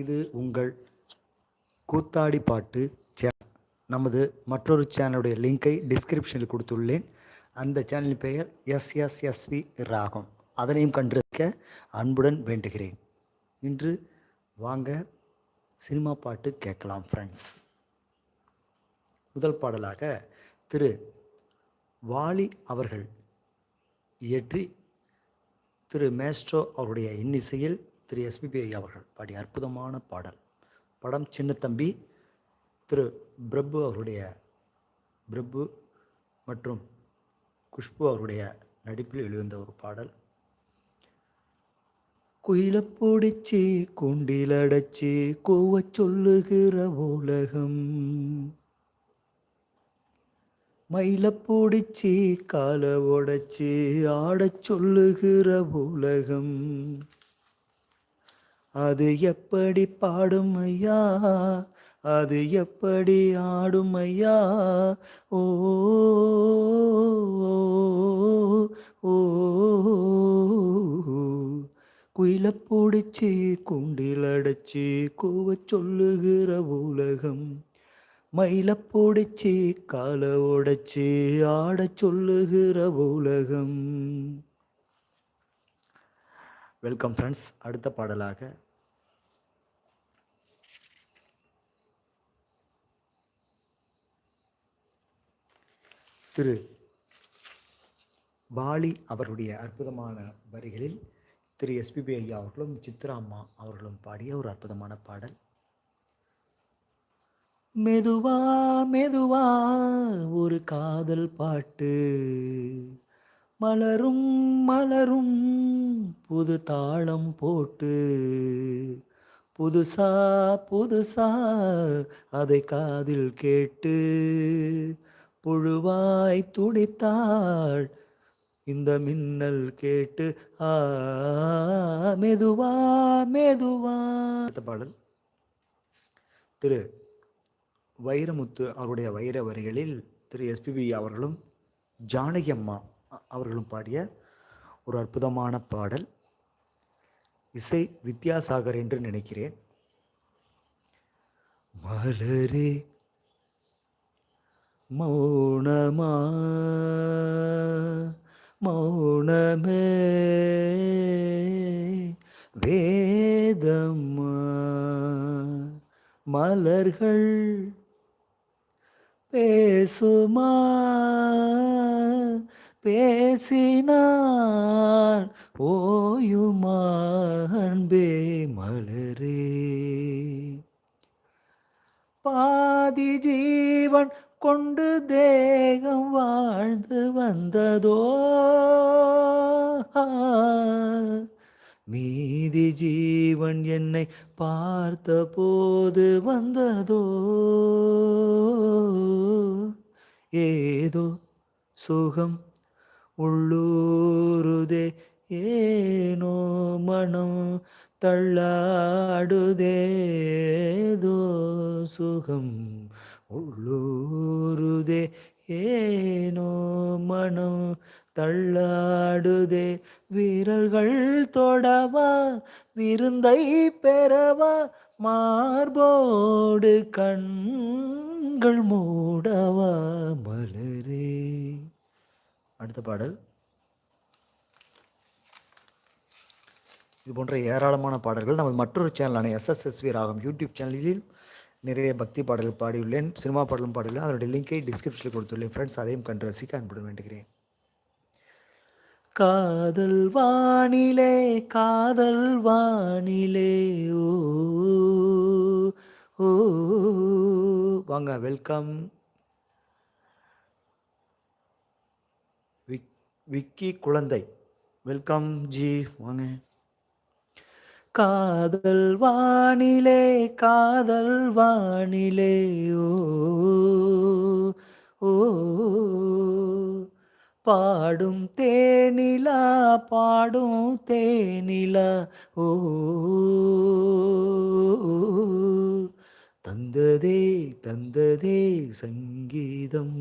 இது உங்கள் கூத்தாடி பாட்டு சேனல் நமது மற்றொரு சேனலுடைய லிங்கை டிஸ்கிரிப்ஷனில் கொடுத்துள்ளேன். அந்த சேனலின் பெயர் எஸ்எஸ்எஸ்வி ராகம். அதனையும் கண்டிருக்க அன்புடன் வேண்டுகிறேன். இன்று வாங்க சினிமா பாட்டு கேட்கலாம் ஃப்ரெண்ட்ஸ் முதல் பாடலாக திரு வாலி அவர்கள் இயற்றி திரு மேஸ்ட்ரோ அவருடைய இன்னிசையில் திரு எஸ்பிபி அவர்கள் பாடிய அற்புதமான பாடல். படம் சின்னத்தம்பி திரு பிரபு அவருடைய பிரபு மற்றும் குஷ்பு அவருடைய நடிப்பில் வெளிவந்த ஒரு பாடல். குயில பிடிச்சி கூண்டில் அடைச்சி கூவ சொல்லுகிற உலகம். மயில பிடிச்சி காலை உடைச்சி ஆடச் சொல்லுகிற உலகம். அது எப்படி பாடும் ஐயா? அது எப்படி ஆடும் ஐயா? ஓ ஓ குயில பிடிச்சி குண்டில் அடைச்சி கூவ சொல்லுகிற உலகம். மயில பிடிச்சி காலை உடைச்சி ஆடச் சொல்லுகிற உலகம். வெல்கம் ஃப்ரெண்ட்ஸ் அடுத்த பாடலாக திரு பாலி அவருடைய அற்புதமான வரிகளில் திரு எஸ்பிபி ஐயா அவர்களும் சித்ரா அம்மா அவர்களும் பாடிய ஒரு அற்புதமான பாடல். மெதுவா மெதுவா ஒரு காதல் பாட்டு. மலரும் மலரும் புது தாளம் போட்டு. புதுசா புதுசா அதை காதில் கேட்டு. புழுவாய் துடித்தாள். இந்த மின்னல் கேட்டு ஆ மெதுவா மெதுவா. அடுத்த பாடல். திரு. வைரமுத்து அவருடைய வைர வரிகளில் திரு எஸ்பிபி அவர்களும் ஜானகி அம்மா அவர்களும் பாடிய ஒரு அற்புதமான பாடல். இசை வித்யாசாகர் என்று நினைக்கிறேன். மலரே மௌனமா? மௌனமே? வேதம்மா? மலர்கள் பேசுமா? பேசினான் ஓயுமா? அன்பே மலரே. பாதி ஜீவன் கொண்டு தேகம் வாழ்ந்து வந்ததோ? மீதி ஜீவன் என்னை பார்த்த போது வந்ததோ? ஏதோ சுகம் உள்ளூருதே ஏனோ மனம் தள்ளாடுதேதோ? சுகம் உள்ளூருதே ஏனோ மனம் தள்ளாடுதே. வீரர்கள் தொடவா விருந்தை பெறவா மார்போடு கண்கள் மூடவா மலரே. அடுத்த பாடல். இது போன்ற ஏராளமான பாடல்கள் நமது மற்றொரு சேனலான எஸ்எஸ்எஸ்வி ராகம் யூடியூப் சேனலில் நிறைய பக்தி பாடல்கள் பாடியுள்ளேன். சினிமா பாடலும் பாடியுள்ளேன். அதனுடைய லிங்கை டிஸ்கிரிப்ஷனில் கொடுத்துள்ளேன். ஃப்ரெண்ட்ஸ் அதையும் கண்டு ரசிக்க அன்புடன் வேண்டுகிறேன். காதல் வானிலே காதல் வானிலே ஓ ஓ வாங்க வெல்கம் விக் விக்கி குழந்தை. வெல்கம் ஜி. வாங்க. காதல் வானிலே காதல் வானிலே ஓ பாடும் தேனிலா பாடும் தேனிலா ஓ தந்ததே தந்ததே சங்கீதம்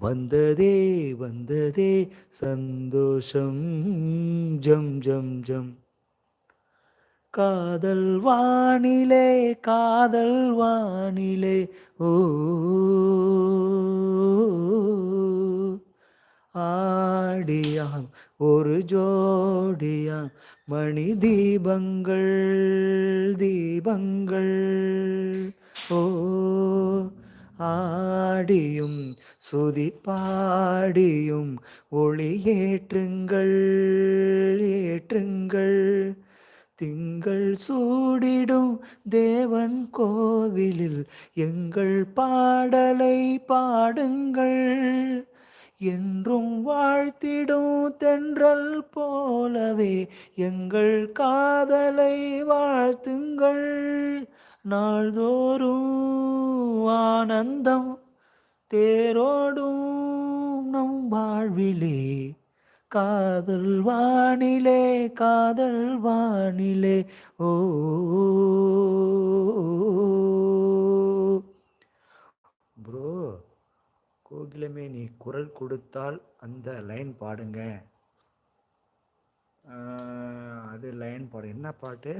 வந்ததே வந்ததே சந்தோஷம் ஜம் ஜம் ஜம். காதல் வானிலே காதல் வானிலே ஓ. ஆடியாம் ஒரு ஜோடியாம் மணி தீபங்கள் தீபங்கள் ஓ. ஆடியும் சுதி பாடியும் ஒளி ஏற்றுங்கள் ஏற்றுங்கள். திங்கள் சூடிடும் தேவன் கோவிலில் எங்கள் பாடலை பாடுங்கள். என்றும் வாழ்த்திடும் தென்றல் போலவே எங்கள் காதலை வாழ்த்துங்கள். நாள்தோறும் ஆனந்தம் தேரோடும் நம் வாழ்விலே காதல் வானிலே காதல் வானிலே. ஓ. ப்ரோ கோகிலமே நீ குரல் கொடுத்தால் அந்த லைன் பாடுங்க. அது லைன் பாடு. என்ன பாட்டு?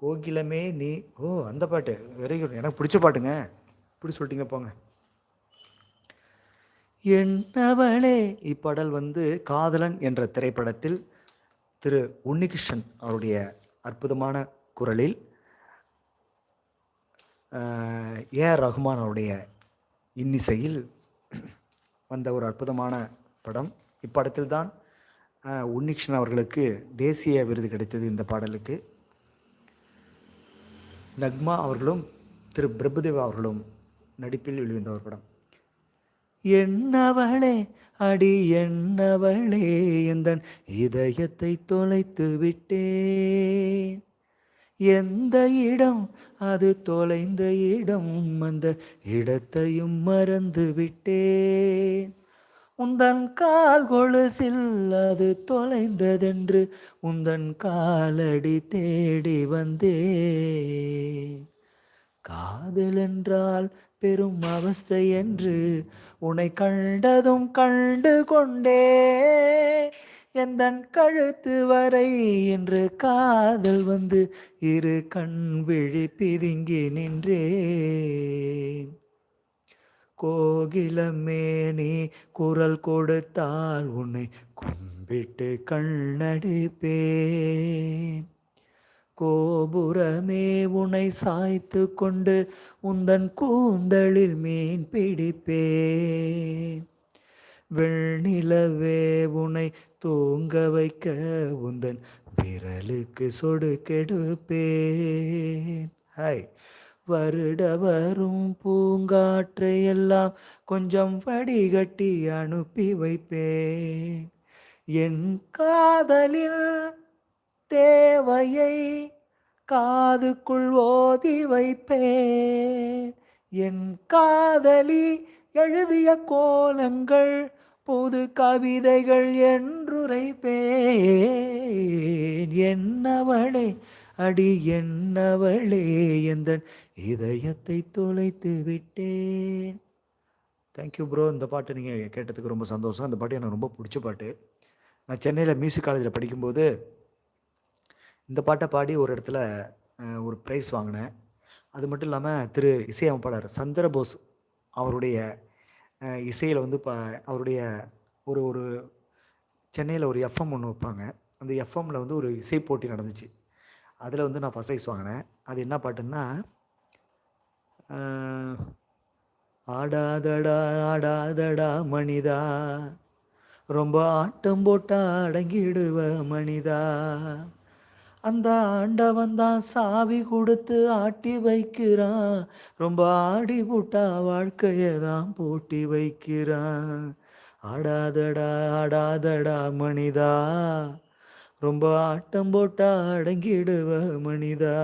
கோகிலமே நீ ஓ அந்த பாட்டு. வெரி குட் எனக்கு பிடிச்ச பாட்டுங்க. இப்படி சொல்லிட்டீங்க போங்க. என்னவளே? இப்பாடல் வந்து காதலன் என்ற திரைப்படத்தில் திரு உன்னிகிருஷ்ணன் அவருடைய அற்புதமான குரலில் ஏ ஆர் ரஹ்மான் அவருடைய இன்னிசையில் வந்த ஒரு அற்புதமான படம். இப்படத்தில் தான் உன்னிகிருஷ்ணன் அவர்களுக்கு தேசிய விருது கிடைத்தது இந்த பாடலுக்கு. நக்மா அவர்களும் திரு பிரபுதேவா அவர்களும் நடிப்பில் வெளிவந்த ஒரு படம். என்னவளே அடி என்னவளே எந்தன் இதயத்தை தொலைத்து விட்டேன். எந்த இடம் அது தொலைந்த இடம் அந்த இடத்தையும் மறந்து விட்டேன். உந்தன் கால் கொலுசில் அது தொலைந்ததென்று உந்தன் காலடி தேடி வந்தே காதல் என்றால் பெரும் அவஸ்தை என்று உன்னை கண்டதும் கண்டு கொண்டே. எந்தன் கழுத்து வரை என்று காதல் வந்து இரு கண் விழி பிதுங்கி நின்றேன் கோகிலமே நீ குரல் கொடுத்தால் உன்னை கும்பிட்டு கண்ணடிப்பேன் கோபுரமே உனை சாய்த்து கொண்டு உந்தன் கூந்தலில் மீன் பிடிப்பே வெண்ணிலவே உனை தூங்க வைக்க உந்தன் விரலுக்கு சொடு கெடுப்பேன். ஹாய் வருட வரும் பூங்காற்றை எல்லாம் கொஞ்சம் வடிகட்டி அனுப்பி வைப்பேன். என் காதலில் தேவையை காதுக்குள் ஓதி வைப்பேன். என் காதலி எழுதிய கோலங்கள் புது கவிதைகள் என்றுரைப்பேன். என்னவளே அடி என்னவளே எந்தன் இதயத்தை தொலைத்து விட்டேன். தேங்க்யூ ப்ரோ இந்த பாட்டு நீங்கள் கேட்டதுக்கு ரொம்ப சந்தோஷம். அந்த பாட்டு எனக்கு ரொம்ப பிடிச்ச பாட்டு. நான் சென்னையில் மியூசிக் காலேஜில் படிக்கும்போது இந்த பாட்டை பாடி ஒரு இடத்துல ஒரு ப்ரைஸ் வாங்கினேன். அது மட்டும் இல்லாமல் திரு இசையமைப்பாளர் சந்திரபோஸ் அவருடைய இசையில் வந்து ப அவருடைய ஒரு ஒரு சென்னையில் ஒரு எஃப்எம் ஒன்று வைப்பாங்க. அந்த எஃப்எம்மில் வந்து ஒரு இசை போட்டி நடந்துச்சு. அதில் வந்து நான் ஃபஸ்ட் ப்ரைஸ் வாங்கினேன். அது என்ன பாட்டுன்னா ஆடாதடா ஆடாதடா மனிதா ரொம்ப ஆட்டம் போட்டா அடங்கிடுவ மனிதா. அந்த ஆண்டவன் தான் சாவி கொடுத்து ஆட்டி வைக்கிறான் ரொம்ப ஆடி போட்டா வாழ்க்கையை தான் போட்டி வைக்கிறான் ஆடாதடா ஆடாதடா மனிதா. ரொம்ப ஆட்டம் போட்டா அடங்கிடுவ மனிதா.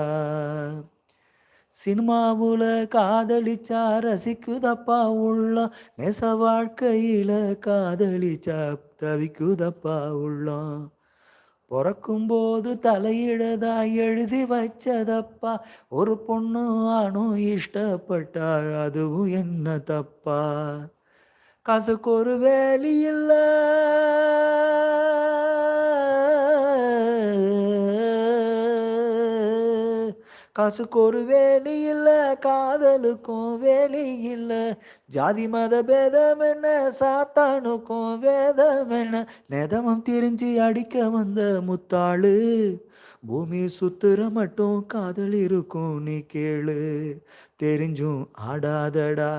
சினிமாவுல காதலிச்சா ரசிக்குதப்பா உள்ளம். நெச வாழ்க்கையில காதலிச்சா தவிக்குதப்பா உள்ளம். பிறக்கும்போது தலையிடதா எழுதி வச்சதப்பா. ஒரு பொண்ணு ஆணும் இஷ்டப்பட்டா அதுவும் என்ன தப்பா? காசுக்கு ஒரு வேலி இல்லை. காசுக்கு ஒரு வேலி இல்லை காதலுக்கும் வேலி இல்லை ஜாதி மத பேதம் என்ன சாத்தானுக்கும் வேதம் என்ன? நேதமம் திரிஞ்சு அடிக்க வந்த முத்தாளு பூமி சுத்துற மட்டும் காதல் இருக்கும் நீ கேளு. தெரிஞ்சும் ஆடாதடா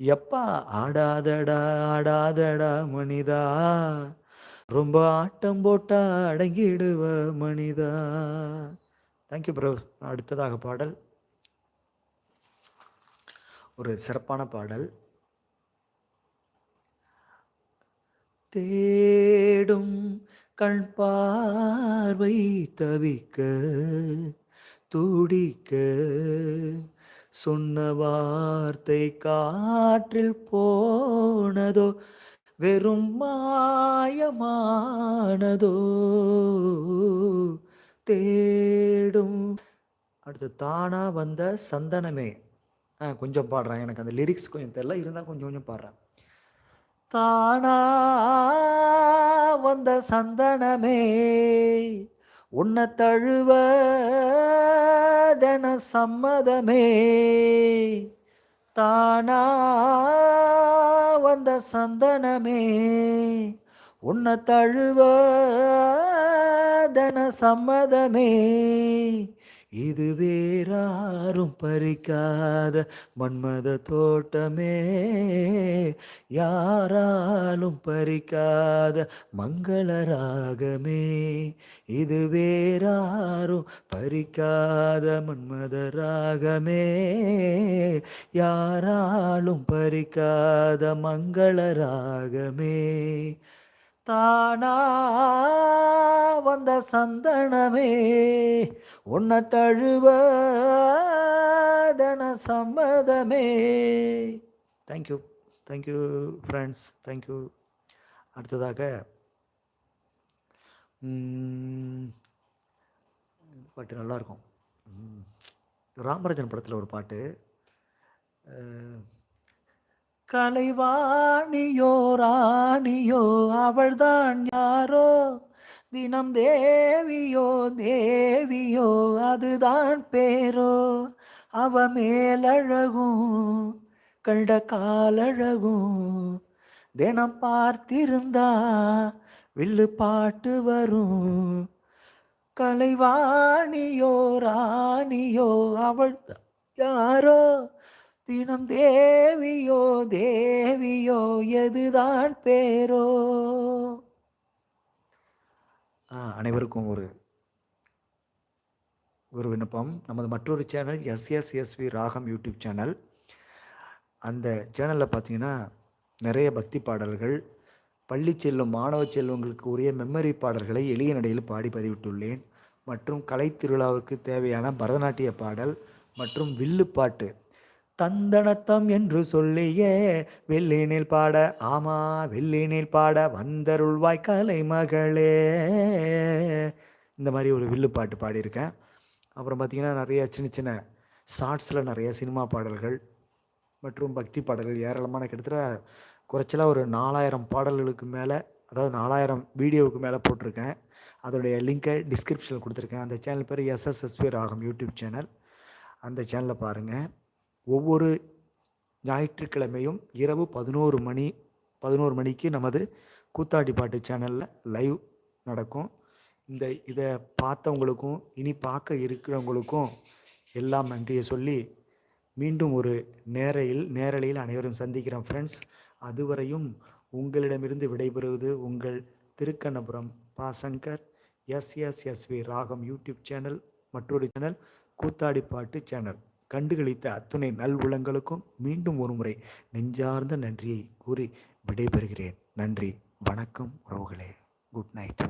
எப்பா ஆடாதடா ஆடாதடா மனிதா. ரொம்ப ஆட்டம் போட்டா அடங்கிடுவ மனிதா. தேங்க்யூ ப்ரோ அடுத்ததாக பாடல். ஒரு சிறப்பான பாடல். தேடும் கண் பார்வை தவிக்க துடிக்க சொன்ன வார்த்தை காற்றில் போனதோ வெறும் மாயமானதோ தேடும். அடுத்து தானா வந்த சந்தனமே. ஆ கொஞ்சம் பாடுறேன். எனக்கு அந்த லிரிக்ஸ் கொஞ்சம் தெரில இருந்தால் கொஞ்சம் கொஞ்சம் பாடுறேன். தானா வந்த சந்தனமே உன்னை தழுவ தன சம்மதமே. தானா வந்த சந்தனமே உன்னை தழுவ சம்மதமே. இது வேறாரும் பறிக்காத மன்மத தோட்டமே. யாராலும் பறிக்காத மங்கள ராகமே. இது வேறாரும் பறிக்காத மன்மத ராகமே. யாராலும் பறிக்காத மங்கள ராகமே. தானா வந்த சந்தனமே உன்னை தழுவதன சம்மதமே. Thank you thank you friends thank you அடுத்ததாக பாட்டு நல்லாயிருக்கும். ராமராஜன் படத்தில் ஒரு பாட்டு கலைவாணியோ ராணியோ அவள்தான் யாரோ? தினம் தேவியோ தேவியோ அதுதான் பேரோ? அவ மேலழகும் கண்ட காலழகும் தினம் பார்த்திருந்தா வில்லு பாட்டு வரும். கலைவாணியோ ராணியோ அவள் யாரோ? தினம் தேவியோ தேவியோ எதுதான் பேரோ? அனைவருக்கும் ஒரு ஒரு விண்ணப்பம். நமது மற்றொரு சேனல் எஸ்எஸ்எஸ்வி ராகம் யூடியூப் சேனல். அந்த சேனலில் பார்த்தீங்கன்னா நிறைய பக்தி பாடல்கள் பள்ளி செல்லும் மாணவ செல்வங்களுக்கு உரிய மெமரி பாடல்களை எளிய நடையில் பாடி பதிவிட்டுள்ளேன். மற்றும் கலை திருவிழாவுக்கு தேவையான பரதநாட்டிய பாடல் மற்றும் வில்லுப்பாட்டு தந்தனத்தம் என்று சொல்லியே வெள்ளினில் பாட ஆமா வெள்ளினில் பாட வந்தருள்வாய் கலை மகளே இந்த மாதிரி ஒரு வில்லு பாட்டு பாடியிருக்கேன். அப்புறம் பார்த்திங்கன்னா நிறைய சின்ன சின்ன ஷார்ட்ஸில் நிறைய சினிமா பாடல்கள் மற்றும் பக்தி பாடல்கள் ஏராளமான கிட்டத்தட்ட குறைச்சலாக ஒரு நாலாயிரம் பாடல்களுக்கு மேலே அதாவது நாலாயிரம் வீடியோவுக்கு மேலே போட்டிருக்கேன். அதோடைய லிங்க்கை டிஸ்கிரிப்ஷனில் கொடுத்துருக்கேன். அந்த சேனல் பேர் எஸ்எஸ்எஸ்பி ராகம் யூடியூப் சேனல். அந்த சேனலை பாருங்கள் ஒவ்வொரு ஞாயிற்றுக்கிழமையும் இரவு பதினோரு மணி பதினோரு மணிக்கு நமது கூத்தாடி பாட்டு சேனலில் லைவ் நடக்கும். இந்த இதை பார்த்தவங்களுக்கும் இனி பார்க்க இருக்கிறவங்களுக்கும் எல்லாம் நன்றியை சொல்லி மீண்டும் ஒரு நேரையில் நேரலையில் அனைவரும் சந்திக்கிறோம் ஃப்ரெண்ட்ஸ் அதுவரையும் உங்களிடமிருந்து விடைபெறுவது உங்கள் திருக்கண்ணபுரம் பாசங்கர் எஸ்எஸ்எஸ்வி ராகம் யூடியூப் சேனல் மற்றொரு சேனல் கூத்தாடி பாட்டு சேனல். கண்டுகளித்த அத்துணை நல் உளங்களுக்கும் மீண்டும் ஒருமுறை நெஞ்சார்ந்த நன்றியை கூறி விடைபெறுகிறேன். நன்றி வணக்கம் உறவுகளே. Good night